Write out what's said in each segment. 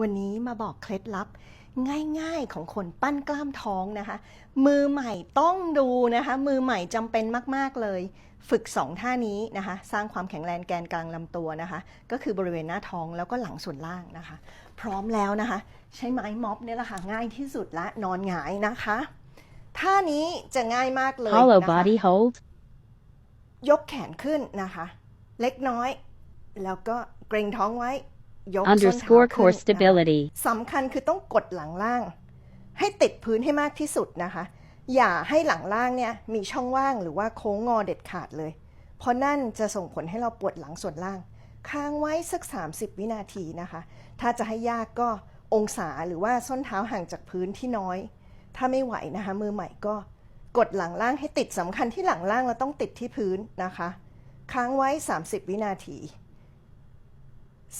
วันนี้มาบอกเคล็ดลับง่ายๆของคนปั้นกล้ามท้องนะคะ มือใหม่ต้องดูนะคะ มือใหม่จำเป็นมากๆเลย ฝึก 2 ท่านี้นะคะ สร้างความแข็งแรงแกนกลางลำตัวนะคะ ก็คือบริเวณหน้าท้องแล้วก็หลังส่วนล่างนะคะ พร้อมแล้วนะคะ ใช้ไม้ม็อบเนี่ยแหละค่ะง่ายที่สุดละนอนหงายนะคะ ท่านี้จะง่ายมากเลย Hollow นะคะ body hold. ยกแขนขึ้นนะคะ เล็กน้อย แล้วก็เกรงท้องไว้ ยกส้นเท้า Underscore ขึ้น core นะคะ stability. สำคัญคือต้องกดหลังล่าง ให้ติดพื้นให้มากที่สุดนะคะ อย่าให้หลังล่างเนี่ยมีช่องว่างหรือว่าโค้งงอเด็ดขาดเลย เพราะนั่นจะส่งผลให้เราปวดหลังส่วนล่าง ค้างไว้สัก 30 วินาทีนะคะ ถ้าจะให้ยากก็องศาหรือว่าส้นเท้าห่างจากพื้นที่น้อย ถ้าไม่ไหวนะคะ มือใหม่ก็กดหลังล่างให้ติดสำคัญที่หลังล่างเราต้องติดที่พื้นนะคะ ค้างไว้ 30 วินาที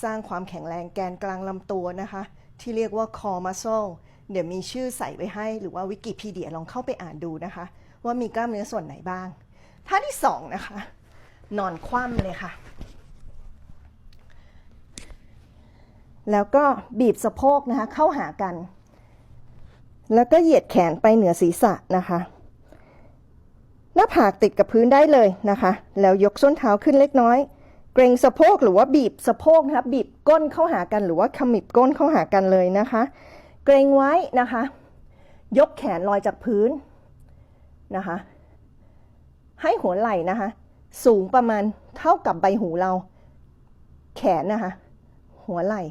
สร้างความแข็งแรงแกนกลางลำตัวนะคะ ที่เรียกว่า core muscle เดี๋ยวมีชื่อใส่ไว้ให้หรือว่าวิกิพีเดียลองเข้าไปอ่านดูนะคะ ว่ามีกล้ามเนื้อส่วนไหนบ้าง ท่าที่สองนะคะ นอนคว่ำเลยค่ะ แล้วก็บีบสะโพกนะคะ เข้าหากัน แล้วก็เหยียดแขนไปเหนือศีรษะนะคะ หน้าผากติดกับพื้นได้เลยนะคะ แล้วยกส้นเท้าขึ้นเล็กน้อย กรงสะโพกหรือว่าบีบสะโพกนะคะบีบก้นเข้าหากันหรือว่าขมิบก้นเข้าหากันเลยนะคะ เกรงไว้นะคะ ยกแขนลอยจากพื้นนะคะ ให้หัวไหล่นะคะ สูงประมาณเท่ากับใบหูเรา แขนนะคะ หัวไหล่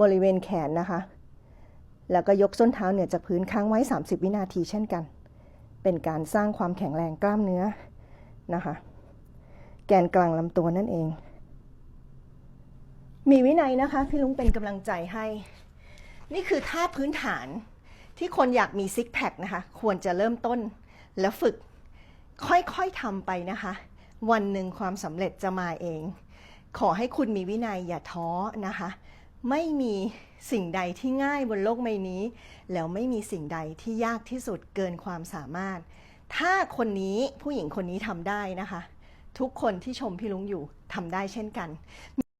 บริเวณแขนนะคะ แล้วก็ยกส้นเท้าเหนือจากพื้นค้างไว้ 30 วินาทีเช่นกัน เป็นการสร้างความแข็งแรงกล้ามเนื้อนะคะ แกนกลางลำตัวนั่นเอง มีวินัยนะคะ พี่ลุงเป็นกำลังใจให้ นี่คือท่าพื้นฐานที่คนอยากมีซิกแพคนะคะ ควรจะเริ่มต้นแล้วฝึกค่อยๆทำไปนะคะ วันหนึ่งความสำเร็จจะมาเอง ขอให้คุณมีวินัยอย่าท้อนะคะ ไม่มีสิ่งใดที่ง่ายบนโลกใบนี้ แล้วไม่มีสิ่งใดที่ยากที่สุดเกินความสามารถ ถ้าคนนี้ผู้หญิงคนนี้ทำได้นะคะ ทุกคนที่ชมพี่ลุงอยู่ทำได้เช่นกัน